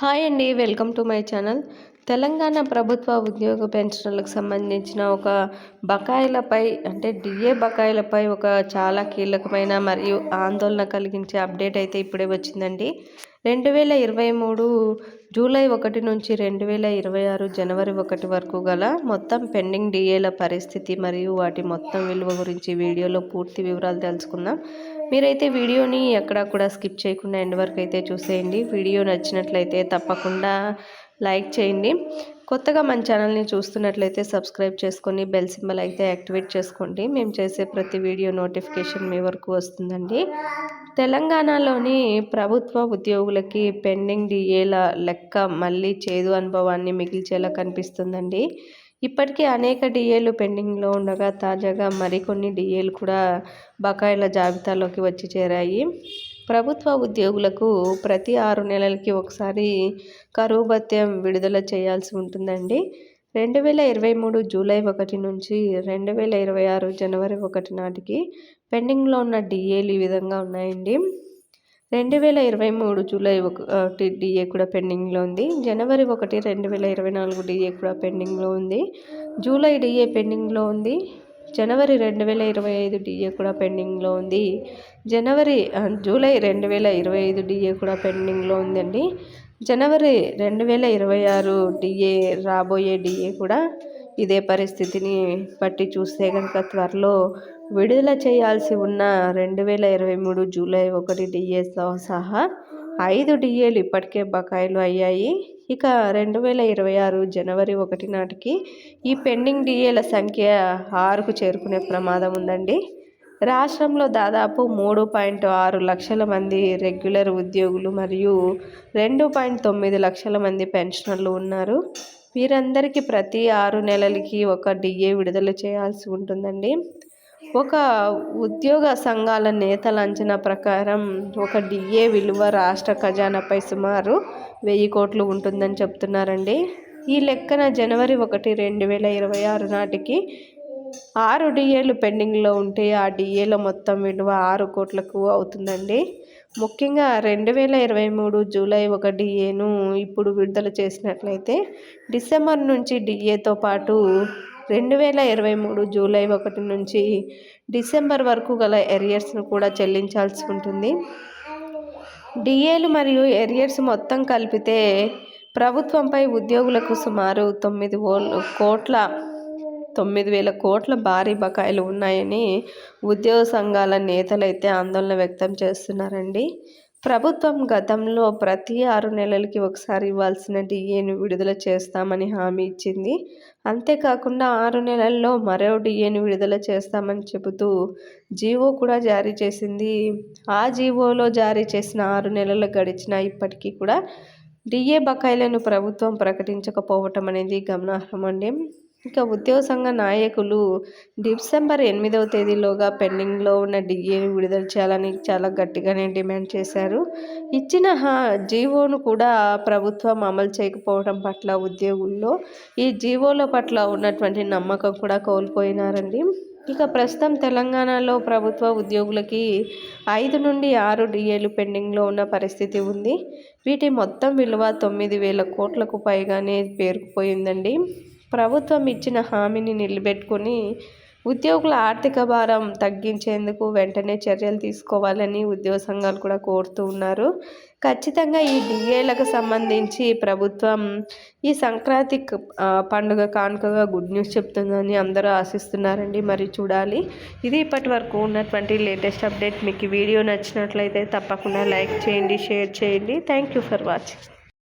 Hi అండి welcome to my channel. Telangana ప్రభుత్వ ఉద్యోగ పెన్షన్లకు సంబంధించిన ఒక బకాయిలపై అంటే డిఏ బకాయిలపై ఒక చాలా కీలకమైన మరియు ఆందోళన కలిగించే అప్డేట్ అయితే ఇప్పుడే వచ్చిందండి. రెండు వేల ఇరవై మూడు జూలై ఒకటి నుంచి రెండు వేల ఇరవై ఆరు జనవరి ఒకటి వరకు గల మొత్తం పెండింగ్ డిఏల పరిస్థితి మరియు వాటి మొత్తం విలువ గురించి వీడియోలో పూర్తి వివరాలు తెలుసుకుందాం. మీరైతే వీడియోని ఎక్కడా కూడా స్కిప్ చేయకుండా ఎండ్ వరకు అయితే చూసేయండి. వీడియో నచ్చినట్లయితే తప్పకుండా లైక్ చేయండి. కొత్తగా మన ఛానల్ని చూస్తున్నట్లయితే సబ్స్క్రైబ్ చేసుకొని బెల్ సింబల్ అయితే యాక్టివేట్ చేసుకోండి. మేము చేసే ప్రతి వీడియో నోటిఫికేషన్ మీ వరకు వస్తుందండి. తెలంగాణలోని ప్రభుత్వ ఉద్యోగులకి పెండింగ్ డిఏల లెక్క మళ్ళీ చేదు అనుభవాన్ని మిగిల్చేలా కనిపిస్తుందండి. ఇప్పటికీ అనేక డిఏలు పెండింగ్లో ఉండగా తాజాగా మరికొన్ని డిఏలు కూడా బకాయిల జాబితాలోకి వచ్చి చేరాయి. ప్రభుత్వ ఉద్యోగులకు ప్రతి ఆరు నెలలకి ఒకసారి కరువు భత్యం విడుదల చేయాల్సి ఉంటుందండి. రెండు వేల ఇరవై మూడు జూలై ఒకటి నుంచి రెండు వేల ఇరవై ఆరు జనవరి ఒకటి నాటికి పెండింగ్లో ఉన్న డిఏలు ఈ విధంగా ఉన్నాయండి. రెండు వేల ఇరవై మూడు జూలై ఒకటి డిఏ కూడా పెండింగ్లో ఉంది. జనవరి ఒకటి రెండు వేల ఇరవై నాలుగు డిఏ కూడా పెండింగ్లో ఉంది. జూలై డిఏ పెండింగ్లో ఉంది. జనవరి రెండు వేల ఇరవై ఐదు డిఏ కూడా పెండింగ్లో ఉంది. జనవరి జూలై రెండు వేల ఇరవై ఐదు డిఏ కూడా పెండింగ్లో ఉందండి. జనవరి రెండు వేల ఇరవై ఆరు డిఏ రాబోయే డిఏ కూడా ఇదే పరిస్థితిని బట్టి చూస్తే కనుక త్వరలో విడుదల చేయాల్సి ఉన్న రెండు వేల ఇరవై మూడు జూలై ఒకటి డిఏతో సహా ఐదు డిఏలు ఇప్పటికే బకాయిలు అయ్యాయి. ఇక రెండు వేల ఇరవై ఆరు జనవరి ఒకటి నాటికి ఈ పెండింగ్ డిఏల సంఖ్య ఆరుకు చేరుకునే ప్రమాదం ఉందండి. రాష్ట్రంలో దాదాపు మూడు పాయింట్ ఆరు లక్షల మంది రెగ్యులర్ ఉద్యోగులు మరియు రెండు పాయింట్ తొమ్మిది లక్షల మంది పెన్షనర్లు ఉన్నారు. వీరందరికీ ప్రతి ఆరు నెలలకి ఒక డిఏ విడుదల చేయాల్సి ఉంటుందండి. ఒక ఉద్యోగ సంఘాల నేతల అంచనా ప్రకారం ఒక డిఏ విలువ రాష్ట్ర ఖజానాపై సుమారు వెయ్యి కోట్లు ఉంటుందని చెప్తున్నారండి. ఈ లెక్కన జనవరి ఒకటి రెండు వేల ఇరవై ఆరు నాటికి ఆరు డిఏలు పెండింగ్లో ఉంటే ఆ డిఏల మొత్తం విలువ ఆరు కోట్లకు అవుతుందండి. ముఖ్యంగా రెండు వేల ఇరవై మూడు జూలై ఒక డిఏను ఇప్పుడు విడుదల చేసినట్లయితే డిసెంబర్ నుంచి డిఏతో పాటు రెండు వేల ఇరవై మూడు జూలై ఒకటి నుంచి డిసెంబర్ వరకు గల ఎరియర్స్ను కూడా చెల్లించాల్సి ఉంటుంది. డిఏలు మరియు ఎరియర్స్ మొత్తం కలిపితే ప్రభుత్వంపై ఉద్యోగులకు సుమారు తొమ్మిది కోట్ల తొమ్మిది వేల కోట్ల భారీ బకాయిలు ఉన్నాయని ఉద్యోగ సంఘాల నేతలైతే ఆందోళన వ్యక్తం చేస్తున్నారండి. ప్రభుత్వం గతంలో ప్రతి ఆరు నెలలకి ఒకసారి ఇవ్వాల్సిన డిఏను విడుదల చేస్తామని హామీ ఇచ్చింది. అంతేకాకుండా ఆరు నెలల్లో మరో డిఏను విడుదల చేస్తామని చెబుతూ జీవో కూడా జారీ చేసింది. ఆ జీవోలో జారీ చేసిన ఆరు నెలలు గడిచిన ఇప్పటికీ కూడా డిఏ బకాయిలను ప్రభుత్వం ప్రకటించకపోవటం అనేది గమనార్హం అండి. ఇక ఉద్యోగ సంఘ నాయకులు డిసెంబర్ ఎనిమిదవ తేదీలోగా పెండింగ్లో ఉన్న డిఏని విడుదల చేయాలని చాలా గట్టిగానే డిమాండ్ చేశారు. ఇచ్చిన జీవోను కూడా ప్రభుత్వం అమలు చేయకపోవడం పట్ల ఉద్యోగుల్లో ఈ జీవోల పట్ల ఉన్నటువంటి నమ్మకం కూడా కోల్పోయినారండి. ఇక ప్రస్తుతం తెలంగాణలో ప్రభుత్వ ఉద్యోగులకి ఐదు నుండి ఆరు డిఏలు పెండింగ్లో ఉన్న పరిస్థితి ఉంది. వీటి మొత్తం విలువ తొమ్మిది వేల కోట్లకు పైగానే పేరుకుపోయిందండి. ప్రభుత్వం ఇచ్చిన హామీని నిలబెట్టుకొని ఉద్యోగుల ఆర్థిక భారం తగ్గించేందుకు వెంటనే చర్యలు తీసుకోవాలని ఉద్యోగ సంఘాలు కూడా కోరుతూ ఉన్నారు. ఖచ్చితంగా ఈ డిఏలకు సంబంధించి ప్రభుత్వం ఈ సంక్రాంతి పండుగ కానుకగా గుడ్ న్యూస్ చెప్తుందని అందరూ ఆశిస్తున్నారండి. మరి చూడాలి. ఇది ఇప్పటి వరకు ఉన్నటువంటి లేటెస్ట్ అప్డేట్. మీకు వీడియో నచ్చినట్లయితే తప్పకుండా లైక్ చేయండి షేర్ చేయండి. Thank you for watching.